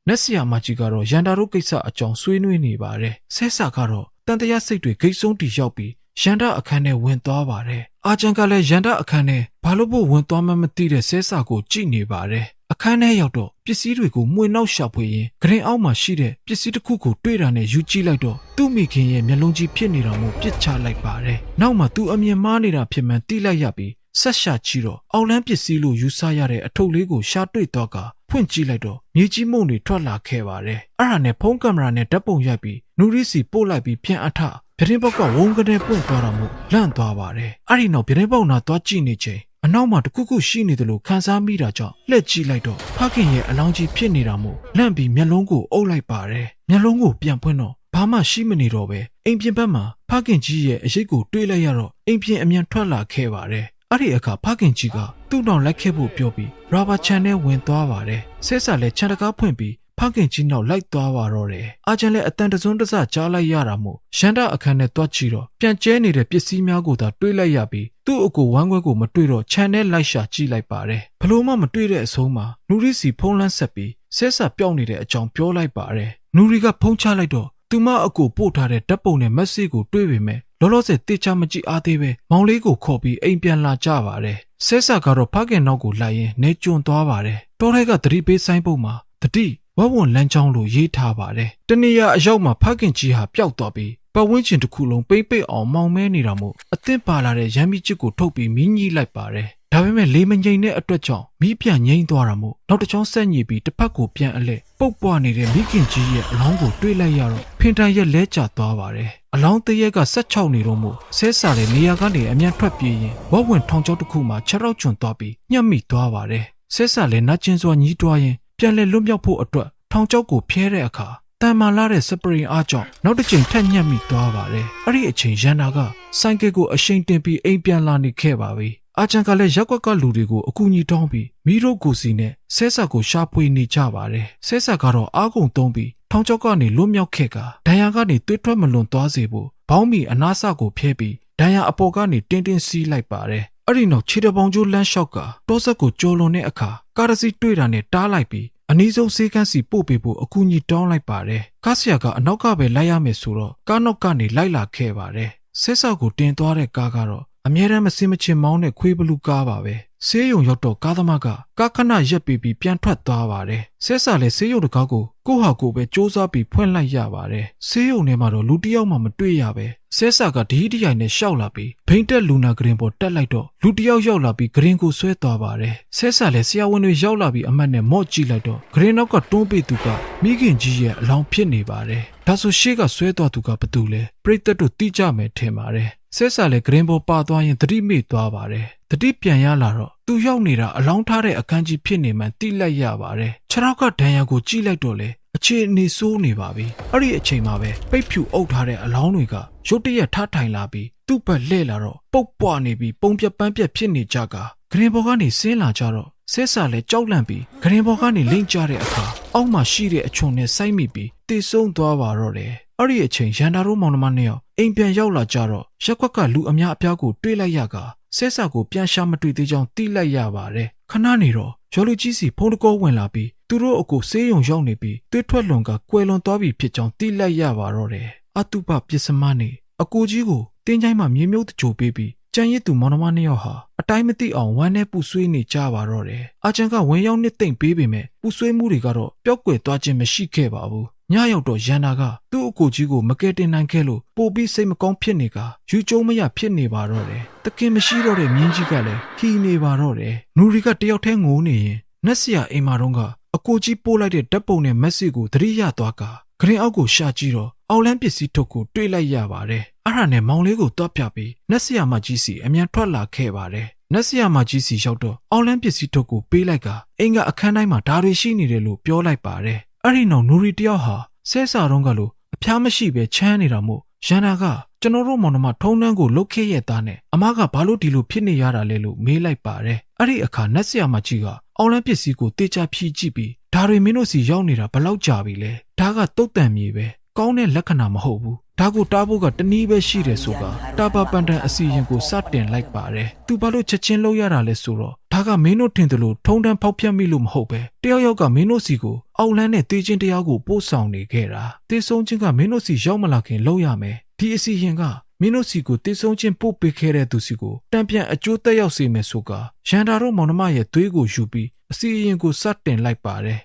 နက်ဆီယာမကြီးကတော့ရန်တာတို့ကိစ္စအကြောင်းဆွေးနွေးနေပါတယ်ဆဲဆာကတော့တန်တရာစိတ်တွေဂိတ်ဆုံးတီရောက်ပြီး ရန်တာအခန်းထဲဝင်သွားပါတယ်အာချန်ကလည်းရန်တာအခန်းထဲဘာလို့ဖို့ဝင်သွားမှမသိတဲ့ဆဲဆာကိုကြည့်နေပါတယ်အခန်းထဲရောက်တော့ပစ္စည်းတွေကိုမှွေနှောက်ရှာဖွေရင်းဂရင်အောက်မှာရှိတဲ့ပစ္စည်းတစ်ခုကိုတွေ့တာနဲ့ယူကြည့်လိုက်တော့သူ့မိခင်ရဲ့မျက်လုံးကြီးဖြစ်နေတာမို့ပြစ်ချလိုက်ပါတယ်နောက်မှသူအမြင်မှားနေတာဖြစ်မှန်းသိလိုက်ရပြီးဆက်ရှာကြည့်တော့အောက်လန်းပစ္စည်းလို့ယူဆရတဲ့အထုပ်လေးကိုရှာတွေ့တော့ကဖွင့်ကြည့်လိုက်တော့မြေကြီးမုံတွေထွက်လာခဲ့ပါတယ်အဲ့ဒါနဲ့ဖုန်းကင်မရာနဲ့ဓာတ်ပုံရိုက်ပြီးနူရီစီပို့လိုက်ပြီးပြန်အထ ပြတင်းပေါက်ကဝုန်းကနေပွင့်သွားတာမို့လန့်သွားပါတယ်အဲ့ဒီနောက်ပြတင်းပေါက်နာသွားကြည့်နေချိန်အနောက်မှာတခုခုရှိနေတယ်လို့ခံစားမိတာကြောင့်လှည့်ကြည့်လိုက်တော့ဖခင်ရဲ့အလောင်းကြီးဖြစ်နေတာမို့လန့်ပြီးမျက်လုံးကိုအုပ်လိုက်ပါတယ်မျက်လုံးကိုပြန်ဖွင့်တော့ဘာမှရှိမနေတော့ပဲအိမ်ပြင်ဘက်မှာဖခင်ကြီးရဲ့အရေးကိုတွေးလိုက်ရတော့အိမ်ပြင်အမြန်ထွက်လာခဲ့ပါတယ်အဲ့ဒီအခါဖခင်ကြီးကသူ့နောက်လိုက်ခဲ့ဖို့ပြောပြီးရာဘာချန်ထဲဝင်သွားပါတယ်ဆဲဆာလည်းခြံတကားဖွင့်ပြီး ဖခင်ကြီးနောက်လိုက်သွားပါတော့တယ်အာချန်လည်းအတန်တစွန်းတစကြားလိုက်ရတာမို့ရန်တာအခန်းထဲတွားကြည့်တော့ပြန်ကျဲနေတဲ့ပစ္စည်းများကိုသာတွေးလိုက်ရပြီးသူ့အကိုဝမ်းခွဲကိုမတွေ့တော့ခြံထဲလိုက်ရှာကြည့်လိုက်ပါတယ်ဘလို့မှမတွေ့တဲ့အဆုံးမှာနူရီစီဖုံးလန်းဆက်ပြီးဆဲဆာပြောင်းနေတဲ့အကြောင်းပြောလိုက်ပါတယ်နူရီကဖုံးချလိုက်တော့သူမအကိုပို့ထားတဲ့ဓာတ်ပုံနဲ့မက်ဆေ့ကိုတွေ့ပေမဲ့လောလောဆယ်တေချာမကြည့်အားသေးပဲမောင်လေးကိုခေါ်ပြီးအိမ်ပြန်လာကြပါတယ်ဆဲဆာကတော့ဖခင်နောက်ကိုလိုက်ရင်နေကျွံသွားပါတယ်တောထဲကသတိပေးဆိုင်ပုံမှာတတိ ဝဝွန်လမ်းကြောင်းလို့ရေးထားပါတယ်တနေရအရောက်မှာဖခင်ကြီးဟာပျောက်သွားပြီးပတ်ဝန်းကျင်တစ်ခုလုံးပိမ့်ပိတ်အောင်မောင်မဲနေတာမို့အသင့်ပါလာတဲ့ရမ်းမီချစ်ကိုထုတ်ပြီးမင်းကြီးလိုက်ပါတယ်ဒါပေမဲ့လေမငိမ့်တဲ့အတွက်ကြောင့်မိပြန်ငိမ့်သွားတာမို့နောက်တစ်ချောင်းဆက်ညစ်ပြီးတစ်ဖက်ကိုပြန်အလဲပုတ်ပွားနေတဲ့မိခင်ကြီးရဲ့အလောင်းကိုတွေးလိုက်ရတော့ဖင်တန်ရက်လဲကျသွားပါတယ်အလောင်းတရက်ကဆက်ချောက်နေတော့မို့ဆဲဆာတဲ့နေရာကနေအမြန်ထွက်ပြေးရင်ဝဝွန်ထောင်ချောက်တစ်ခုမှာခြေထောက်ကျွံသွားပြီးညှက်မိသွားပါတယ်ဆဲဆာလည်းနတ်ချင်းစွာညီးတွားရင် ပြန်လဲလွတ်မြောက်ဖို့အတွက်ထောင်ချောက်ကိုဖျဲတဲ့အခါတန်မာလာတဲ့စပရင်အားကြောင့်နောက်တစ်ချိန်ထက်ညက်မိသွားပါတယ်အဲ့ဒီအချိန်ရန်နာကဆိုင်ကယ်ကိုအရှိန်တင်ပြီးအိမ်ပြန်လာနေခဲ့ပါပြီအာချန်ကလည်းရက်ကွက်ကလူတွေကိုအကူအညီတောင်းပြီးမိတို့ကိုစီနဲ့ဆဲဆာကိုရှာဖွေနေကြပါတယ်ဆဲဆာကတော့အာကုံတုံးပြီးထောင်ချောက်ကနေလွတ်မြောက်ခဲ့ကဒဏ်ရာကနေသွေးထွက်မလွန်သွားစေဖို့ဘောင်းမီအနာဆကိုဖျဲပြီးဒဏ်ရာအပေါ်ကနေတင်းတင်းစီးလိုက်ပါတယ်အဲ့ဒီနောက်ခြေတပေါင်ကျိုးလမ်းလျှောက်ကတောဆက်ကိုကျော်လွန်တဲ့အခါ ကားတစ်စီးတွေ့တာနဲ့တားလိုက်ပြီးအနည်းဆုံးစေကန်းစီပို့ပေးဖို့အကူအညီတောင်းလိုက်ပါတယ်။ကားဆရာကအနောက်ကပဲလိုက်ရမယ်ဆိုတော့ကားနောက်ကနေလိုက်လာခဲ့ပါတယ်။ဆက်ဆောက်ကိုတင်သွားတဲ့ကားကတော့ အမြဲတမ်းမစင်မချင်မောင်းတဲ့ခွေးဘလူးကားပါပဲ။ဆေးရုံရောက်တော့ကားသမားကကားခဏရက်ပြီးပြီးပြန်ထွက်သွားပါတယ်။ဆက်ဆာလည်းဆေးရုံတကားကိုကိုဟာကိုပဲစူးစမ်းပြီးဖွင့်လိုက်ရပါတယ်။ဆေးရုံထဲမှာတော့လူတစ်ယောက်မှမတွေ့ရပဲ။ဆဲဆာကဒီဒီရိုင်နဲ့ရှောက်လာပြီးဘိန်းတက်လူနာဂရင်ပေါ်တက်လိုက်တော့လူတစ်ယောက်ရောက်လာပြီးဂရင်ကိုဆွဲသွားပါတယ်ဆဲဆာလည်းဆရာဝန်တွေရောက်လာပြီးအမတ်နဲ့မော့ကြည့်လိုက်တော့ဂရင်နောက်ကတွန်းပေးသူကမိခင်ကြီးရဲ့အလောင်းဖြစ်နေပါတယ်ဒါဆိုရှေ့ကဆွဲသွားသူကဘသူလဲပြိတ္တတို့တိကြမယ်ထင်ပါတယ်ဆဲဆာလည်းဂရင်ပေါ်ပါသွားရင်သတိမေ့သွားပါတယ်တတိပြန်ရလာတော့သူရောက်နေတာအလောင်းထားတဲ့အခန်းကြီးဖြစ်နေမှန်တိလိုက်ရပါတယ်ခြေထောက်ကဒဏ်ရာကိုကြည့်လိုက်တော့လေအခြေအနေဆိုးနေပါပြီအဲ့ဒီအချိန်မှာပဲပိတ်ဖြူအုပ်ထားတဲ့အလောင်းတွေကရုတ်တရက်ထားထိုင်လာပြီးသူ့ဘက်လှည့်လာတော့ပုတ်ပွားနေပြီးပုံပြပန်းပြက်ဖြစ်နေကြကဂရင်ဘော်ကနေဆင်းလာကြတော့ဆဲဆာလည်းကြောက်လန့်ပြီးဂရင်ဘော်ကနေလိမ့်ကျတဲ့အခါအောက်မှာရှိတဲ့အချုံနဲ့စိုက်မိပြီးတေဆုံးသွားပါတော့တယ်အဲ့ဒီအချိန်ရန်တာတို့မောင်နှမနှစ်ယောက် အိမ်ပြန်ရောက်လာကြတော့ရက်ခွက်ကလူအများအပြားကိုတွေးလိုက်ရကဆဲဆာကိုပြန်ရှာမတွေ့သေးကြောင်းသိလိုက်ရပါတယ်ခဏနေတော့ရော်လူကြီးစီဖုန်းတကောဝင်လာပြီးသူတို့အကိုဆေးရုံရောက်နေပြီးသွေးထွက်လွန်ကကွယ်လွန်သွားပြီဖြစ်ကြောင်းသိလိုက်ရပါတော့တယ်အတုပပစ္စမနေအကိုကြီးကိုတင်းချိုင်းမှမြေမြုပ်တကြိုပေးပြီးကြံရစ်သူမောင်နှမနှစ်ယောက်ဟာအတိုင်းမသိအောင်ဝမ်းနဲ့ပူဆွေးနေကြပါတော့တယ်။အာချန်ကဝင်ရောက်နှစ်သိမ့်ပေးပေမဲ့ပူဆွေးမှုတွေကတော့ပျောက်ကွယ်သွားခြင်းမရှိခဲ့ပါဘူး။ ညရောက်တော့ရန်နာကသူ့အကိုကြီးကိုမကယ်တင်နိုင်ခဲ့လို့ပိုပြီးစိတ်မကောင်းဖြစ်နေကယူကျုံမရဖြစ်နေပါတော့တယ်။တခင်မရှိတော့တဲ့မြင်းကြီးကလည်းခီနေပါတော့တယ်။နူရီကတယောက်တည်းငိုနေရင်နက်စရာအိမ်မာတော့ကအကိုကြီးပို့လိုက်တဲ့ဓာတ်ပုံနဲ့မက်ဆေ့ကိုသတိရသွားကဂရင်အောက်ကိုရှာကြည့်တော့အောက်လန်းပစ္စည်းထုတ်ကိုတွေ့လိုက်ရပါတယ်။အဲ့ဒါနဲ့မောင်လေးကိုတွားပြပြီးနက်စရာမကြီးစီအမြန်ထွက်လာခဲ့ပါတယ်။နက်စရာမကြီးစီရောက်တော့အောက်လန်းပစ္စည်းထုတ်ကိုပေးလိုက်ကအိမ်ကအခန်းတိုင်းမှာဓာတွေရှိနေတယ်လို့ပြောလိုက်ပါတယ်။ အဲ့ဒီနောက်နူရီတယောက်ဟာဆဲစာတော့ကလို့အဖျားမရှိပဲချမ်းနေတာမို့ရန်နာကကျွန်တော်တို့မောင်နှမထုံးနှန်းကိုလုတ်ခဲ့ရဲ့သားနဲ့အမကဘာလို့ဒီလိုဖြစ်နေရတာလဲလို့မေးလိုက်ပါတယ်။အဲ့ဒီအခါနက်စရာမကြီးကအောက်လန်းပစ္စည်းကိုတေချာဖြီးကြည့်ပြီးဒါတွေမင်းတို့စီရောက်နေတာဘယ်လောက်ကြာပြီလဲ။ဒါကတုတ်တန်မြေပဲကောင်းတဲ့လက္ခဏာမဟုတ်ဘူး။ဒါကိုတားဖို့ကတနည်းပဲရှိတယ်ဆိုတာတာပါပန်တန်အစီရင်ကိုစတင်လိုက်ပါတယ်။သူဘာလို့ချက်ချင်းလောက်ရတာလဲဆိုတော့ ဒါကမင်းတို့ထင်တယ်လို့ထုံတန်းဖောက်ဖျက်မိလို့မဟုတ်ပဲတယောက်ယောက်ကမင်းတို့စီကိုအောက်လန်းနဲ့တေးချင်းတရားကိုပို့ဆောင်နေခဲ့တာ။တေးဆုံးချင်းကမင်းတို့စီရောက်မလာခင်လောက်ရမယ်။ဒီအစီရင်ကမင်းတို့စီကိုတေးဆုံးချင်းပို့ပေးခဲ့တဲ့သူစီကိုတံပြန်အကျိုးသက်ရောက်စေမယ်ဆိုကရန်တာတို့မောင်နှမရဲ့သွေးကိုယူပြီးအစီရင်ကိုစတင်လိုက်ပါတယ်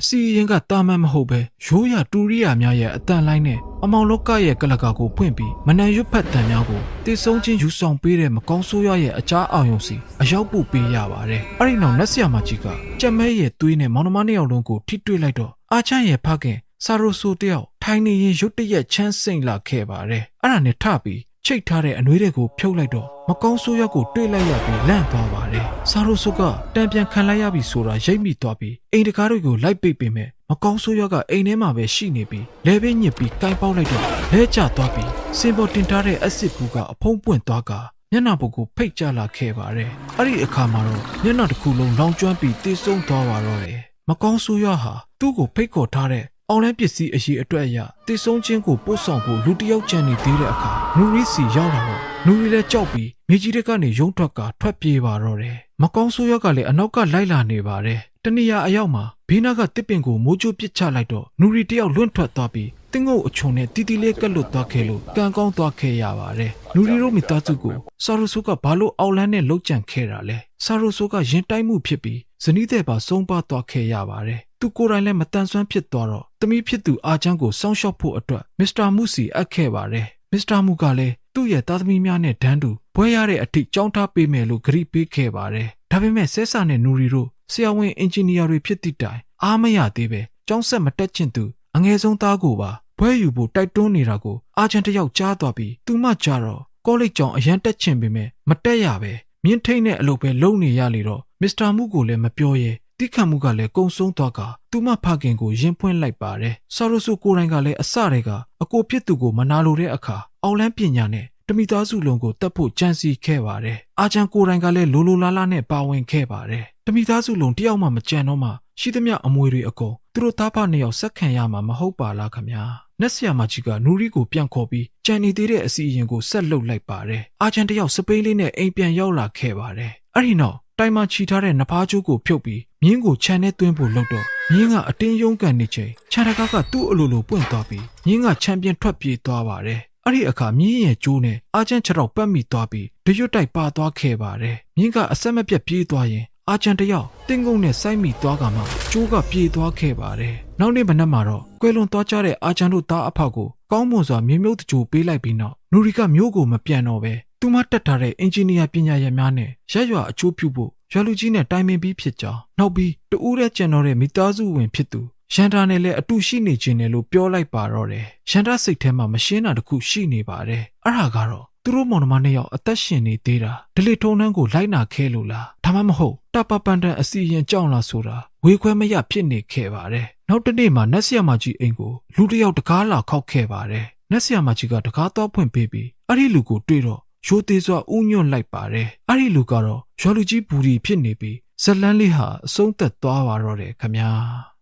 အစီရင်ကတာမန်မဟုတ်ပဲရိုးရတူရိယာများရဲ့အတန်လိုင်းနဲ့အမောင်လောကရဲ့ကလကာကိုဖွင့်ပြီးမနန်ရွတ်ဖတ်တန်များကိုတေဆုံးချင်းယူဆောင်ပေးတဲ့မကောင်းဆိုးရရဲ့အကြားအောင်ယုံစီအရောက်ပို့ပေးရပါတယ်အဲ့ဒီနောက်နက်ဆရာမကြီးကကြက်မဲရဲ့သွေးနဲ့မောင်နှမနှစ်ယောက်လုံးကိုထိတွေ့လိုက်တော့အာချမ်းရဲ့ဖခင်ဆာရိုဆိုတယောက်ထိုင်နေရင်ရုတ်တရက်ချမ်းစိမ့်လာခဲ့ပါတယ်အဲ့ဒါနဲ့ထပြီး ချိတ်ထားတဲ့အနှွေးတွေကိုဖြုတ်လိုက်တော့မကောင်းဆိုးရက်ကိုတွေ့လိုက်ရပြီးလန့်သွားပါတယ်။ဆာရိုဆိုကတံပြန်ခံလိုက်ရပြီဆိုတာရိပ်မိသွားပြီးအိမ်တကားတွေကိုလိုက်ပိတ်ပေမဲ့မကောင်းဆိုးရက်ကအိမ်ထဲမှာပဲရှိနေပြီးလဲပင်ညစ်ပြီးကိုင်းပေါက်လိုက်တော့လဲကျသွားပြီးစင်ပေါ်တင်ထားတဲ့အက်ဆစ်ဘူးကအဖုံးပွင့်သွားကမျက်နှာပုတ်ကိုဖိတ်ကျလာခဲ့ပါတယ်။အဲ့ဒီအခါမှာတော့မျက်နှာတစ်ခုလုံးလောင်ကျွမ်းပြီးတေးဆုံးသွားပါတော့တယ်။မကောင်းဆိုးရဟာသူ့ကိုဖိတ်ခေါ်ထားတဲ့ အောင်လဲပစ္စည်းအရေးအတွက်အရတေဆုံးချင်းကိုပို့ဆောင်ဖို့လူတစ်ယောက်ကြံနေသေးတဲ့အခါနူရီစီရောက်လာတော့နူရီလည်းကြောက်ပြီးမြေကြီးတက်ကနေရုံထွက်ကထွက်ပြေးပါတော့တယ်မကောင်းဆိုးရောက်ကလည်းအနောက်ကလိုက်လာနေပါတယ်တနည်းအားအရောက်မှာဘေးနားကတစ်ပင်ကိုမိုးချိုးပစ်ချလိုက်တော့နူရီတယောက်လွင့်ထွက်သွားပြီး တင်းငုတ်အချုံနဲ့တီတီလေးကက်လွတ်သွားခဲ့လို့ကံကောင်းသွားခဲ့ရပါတယ်နူရီတို့မိသားစုကိုဆာရိုဆိုကဘာလို့အောက်လန်းနဲ့လှုပ်ကြံခဲ့တာလဲဆာရိုဆိုကရင်တိုက်မှုဖြစ်ပြီးဇနီးတဲ့ပါဆုံးပါသွားခဲ့ရပါတယ်သူကိုယ်တိုင်လည်းမတန်ဆွမ်းဖြစ်သွားတော့တမီးဖြစ်သူအာချမ်းကိုစောင့်ရှောက်ဖို့အတွက်မစ္စတာမူစီအပ်ခဲ့ပါတယ်မစ္စတာမူကလည်းသူ့ရဲ့သားသမီးများနဲ့ဒန်းတူဘွဲရတဲ့အထိကြောင်းထားပေးမယ်လို့ဂရုပေးခဲ့ပါတယ်ဒါပေမဲ့ဆဲဆာနဲ့နူရီတို့ဆရာဝန်အင်ဂျင်နီယာတွေဖြစ်သည့်တိုင်အားမရသေးပဲကျောင်းဆက်မတက်ချင်သူ အငယ်ဆုံးသားကိုပါဘွဲယူဖို့တိုက်တွန်းနေတာကိုအာချန်တယောက်ကြားသွားပြီးသူမှကြတော့ကောလိပ်ကျောင်းအရန်တက်ချင်ပေမဲ့မတက်ရပဲမြင်းထိတ်တဲ့အလုပ်ပဲလုပ်နေရလေတော့မစ္စတာမူကိုလည်းမပြောရဲတိခတ်မှုကလည်းကုံဆုံးသွားကသူမဖခင်ကိုရင်ဖွင့်လိုက်ပါတယ်ဆာရိုဆူကိုရိုင်းကလည်းအစတည်းကအကိုဖြစ်သူကိုမနာလိုတဲ့အခါအောက်လန်းပညာနဲ့တမိသားစုလုံးကိုတတ်ဖို့ကြံစီခဲ့ပါတယ်အာချန်ကိုရိုင်းကလည်းလိုလိုလားလားနဲ့ပါဝင်ခဲ့ပါတယ် တမိသားစုလုံးတယောက်မှမကြံတော့မှရှိသမျှအမွေတွေအကုန်သူတို့သားဖနှစ်ယောက်ဆက်ခံရမှာမဟုတ်ပါလားခမညာနက်ဆီယာမကြီးကနူရီကိုပြန်ခေါ်ပြီးကြံနေသေးတဲ့အစီအရင်ကိုဆက်လုပ်လိုက်ပါတယ်အာချန်တယောက်စပိန်လေးနဲ့အိမ်ပြန်ရောက်လာခဲ့ပါတယ်အဲ့ဒီနောက်တိုင်မှာချီထားတဲ့နဖားကျိုးကိုဖြုတ်ပြီးမြင်းကိုခြံထဲသွင်းဖို့လုပ်တော့မြင်းကအတင်းယုံကန်နေချိန်ခြံတကားကသူ့အလိုလိုပွင့်သွားပြီးမြင်းကချန်ပီယံထွက်ပြေးသွားပါတယ်အဲ့ဒီအခါမြင်းရဲ့ကျိုးနဲ့အာချန်ခြေထောက်ပတ်မိသွားပြီးဒရွတ်တိုက်ပါသွားခဲ့ပါတယ်မြင်းကအဆက်မပြတ်ပြေးသွားရင် အာချန်တယောက်တင်းကုန်းနဲ့စိုက်မိသွားကမှကျိုးကပြေးသွားခဲ့ပါတယ်နောက်နေ့မနက်မှာတော့ကွယ်လွန်သွားကြတဲ့အာချန်တို့သားအဖေကိုကောင်းမွန်စွာမြေမြုပ်တကြိုပေးလိုက်ပြီးနောက်နူရီကမျိုးကိုမပြန်တော့ပဲသူမတက်ထားတဲ့အင်ဂျင်နီယာပညာရပ်များနဲ့ရက်ရွာအချိုးပြုဖို့ရွာလူကြီးနဲ့တိုင်ပင်ပြီးဖြစ်ကြောင်းနောက်ပြီးတူးတဲ့ကျန်တော်တဲ့မိသားစုဝင်ဖြစ်သူရန်တာနဲ့လည်းအတူရှိနေခြင်းနဲ့လို့ပြောလိုက်ပါတော့တယ်ရန်တာစိတ်ထဲမှာမရှင်းတာတခုရှိနေပါတယ်အဲ့ဒါကတော့ သူတို့မောင်နှမနှစ်ယောက်အသက်ရှင်နေသေးတာဒလီထုံနှန်းကိုလိုက်နာခဲလို့လားဒါမှမဟုတ်တပပန်တန်အစီရင်ကြောက်လားဆိုတာဝေခွဲမရဖြစ်နေခဲ့ပါတယ်နောက်တနေ့မှာနတ်ဆရာမကြီးအိမ်ကိုလူတစ်ယောက်တကားလာခောက်ခဲ့ပါတယ်နတ်ဆရာမကြီးကတကားတော့ဖွင့်ပေးပြီးအဲ့ဒီလူကိုတွေ့တော့ရိုသေးစွာဥညွန့်လိုက်ပါတယ်အဲ့ဒီလူကတော့ရွာလူကြီးဘူရီဖြစ်နေပြီးဇလန်းလေးဟာအဆုံးသက်သွားပါတော့တယ်ခမညာ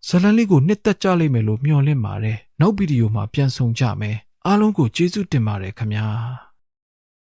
ဇလန်းလေးကိုနှစ်သက်ကြလိမ့်မယ်လို့မျှော်လင့်ပါတယ်နောက်ဗီဒီယိုမှာပြန်ဆောင်ကြမယ်အားလုံးကိုကျေးဇူးတင်ပါတယ်ခမညာ